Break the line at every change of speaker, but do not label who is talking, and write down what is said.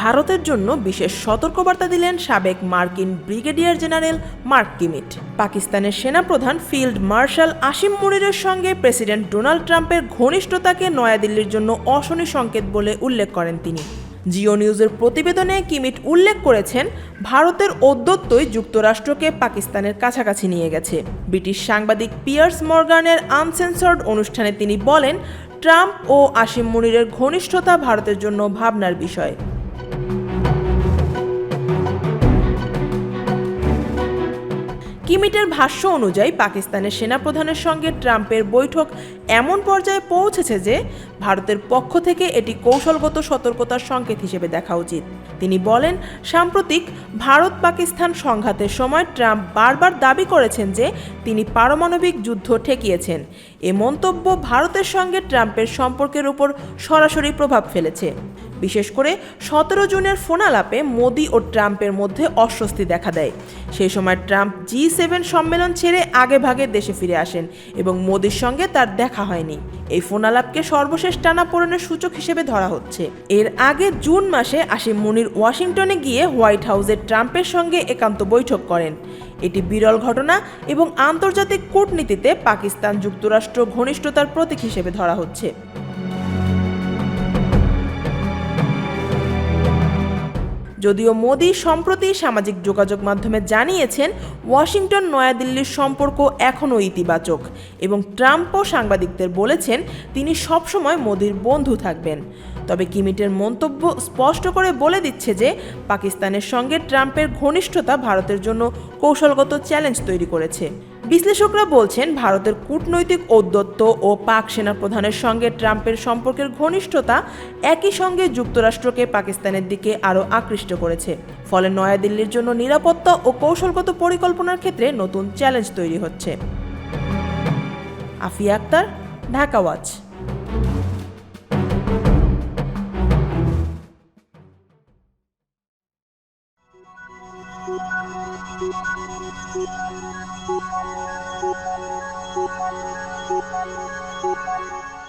ভারতের জন্য বিশেষ সতর্কবার্তা দিলেন সাবেক মার্কিন ব্রিগেডিয়ার জেনারেল মার্ক কিমিট। পাকিস্তানের সেনাপ্রধান ফিল্ড মার্শাল আসিম মুনিরের সঙ্গে প্রেসিডেন্ট ডোনাল্ড ট্রাম্পের ঘনিষ্ঠতাকে নয়াদিল্লির জন্য অশনি সংকেত বলে উল্লেখ করেন তিনি। জিও নিউজের প্রতিবেদনে কিমিট উল্লেখ করেছেন, ভারতের ঔদ্ধত্যই যুক্তরাষ্ট্রকে পাকিস্তানের কাছাকাছি নিয়ে গেছে। ব্রিটিশ সাংবাদিক পিয়ার্স মর্গানের আনসেন্সর্ড অনুষ্ঠানে তিনি বলেন, ট্রাম্প ও আসিম মুনিরের ঘনিষ্ঠতা ভারতের জন্য ভাবনার বিষয়। কিমিটের ভাষ্য অনুযায়ী পাকিস্তানের সেনাপ্রধানের সঙ্গে ট্রাম্পের বৈঠক এমন পর্যায়ে পৌঁছেছে যে ভারতের পক্ষ থেকে এটি কৌশলগত সতর্কতার সংকেত হিসেবে দেখা উচিত। তিনি বলেন, সাম্প্রতিক ভারত পাকিস্তান সংঘাতের সময় ট্রাম্প বারবার দাবি করেছেন যে তিনি পারমাণবিক যুদ্ধ ঠেকিয়েছেন। এ মন্তব্য ভারতের সঙ্গে ট্রাম্পের সম্পর্কের উপর সরাসরি প্রভাব ফেলেছে। বিশেষ করে সতেরো জুনের ফোনালাপে মোদি ও ট্রাম্পের মধ্যে অস্বস্তি দেখা দেয়। সেই সময় ট্রাম্প জি সেভেন সম্মেলন ছেড়ে আগে ভাগে দেশে ফিরে আসেন এবং মোদির সঙ্গে তার দেখা হয়নি। এই ফোনালাপকে সর্বশেষ টানাপোড়েনের সূচক হিসেবে ধরা হচ্ছে। এর আগে জুন মাসে আসিম মুনির ওয়াশিংটনে গিয়ে হোয়াইট হাউসে ট্রাম্পের সঙ্গে একান্ত বৈঠক করেন। এটি বিরল ঘটনা এবং আন্তর্জাতিক কূটনীতিতে পাকিস্তান যুক্তরাষ্ট্র ঘনিষ্ঠতার প্রতীক হিসেবে ধরা হচ্ছে। যদিও মোদি সম্প্রতি সামাজিক যোগাযোগ মাধ্যমে জানিয়েছেন, ওয়াশিংটন নয়াদিল্লির সম্পর্ক এখনও ইতিবাচক এবং ট্রাম্পও সাংবাদিকদের বলেছেন তিনি সবসময় মোদির বন্ধু থাকবেন। তবে কিমিটের মন্তব্য স্পষ্ট করে বলে দিচ্ছে যে, পাকিস্তানের সঙ্গে ট্রাম্পের ঘনিষ্ঠতা ভারতের জন্য কৌশলগত চ্যালেঞ্জ তৈরি করেছে। বিশ্লেষকরা বলছেন, ভারতের কূটনৈতিক ঔদ্ধত্য ও পাক সেনাপ্রধানের সঙ্গে ট্রাম্পের সম্পর্কের ঘনিষ্ঠতা একই সঙ্গে যুক্তরাষ্ট্রকে পাকিস্তানের দিকে আরও আকৃষ্ট করেছে। ফলে নয়াদিল্লির জন্য নিরাপত্তা ও কৌশলগত পরিকল্পনার ক্ষেত্রে নতুন চ্যালেঞ্জ তৈরি হচ্ছে। Afia Akter, Dhaka watch.
Thank you.